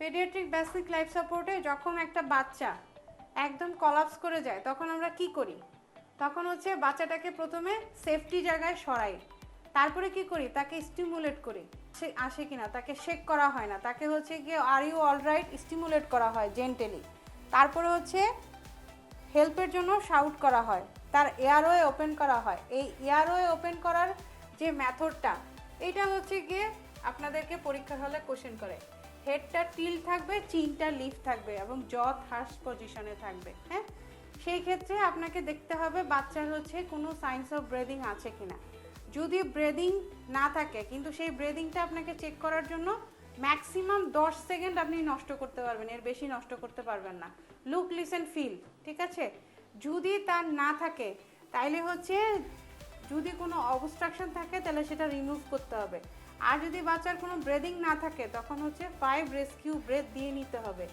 Paediatric basic life সাপোর্টে যখন একটা বাচ্চা একদম কলাপস করে যায়, তখন আমরা কি করি? তখন হচ্ছে বাচ্চাটাকে প্রথমে সেফটি জায়গায় সরাই। তারপরে কি করি? তাকে স্টিমুলেট করি। সে আসে কিনা? তাকে শেক করা হয় না। তাকে হচ্ছে গিয়ে আর ইউ অলরাইট স্টিমুলেট করা হয় জেন্টেলি তারপরে হচ্ছে হেল্পের জন্য শাউট করা হয়। তার এয়ারওয়ে ওপেন করা হয়। এই এয়ারওয়ে ওপেন করার যে মেথডটা এটা হচ্ছে গিয়ে আপনাদেরকে পরীক্ষার হলে কোশ্চেন করে। হেডটা টিল থাকবে, চিনটা লিফ থাকবে এবং জ থার্স পজিশনে থাকবে হ্যাঁ? সেই ক্ষেত্রে আপনাকে দেখতে হবে বাচ্চার হচ্ছে কোনো সাইন্স অফ ব্রেদিং আছে কি না যদি ব্রেদিং না থাকে, কিন্তু সেই ব্রেদিংটা আপনাকে চেক করার জন্য ম্যাক্সিমাম দশ সেকেন্ড আপনি নষ্ট করতে পারবেন, এর বেশি নষ্ট করতে পারবেন না। লুক লিসেন ফিল ঠিক আছে? যদি তার না থাকে, তাইলে হচ্ছে যদি কোনো অবস্ট্রাকশন থাকে, তাহলে সেটা রিমুভ করতে হবে। আর যদি বাচ্চার কোনো ব্রেদিং না থাকে, তখন হচ্ছে ফাইভ রেস্কিউ ব্রেথ দিয়ে নিতে হবে।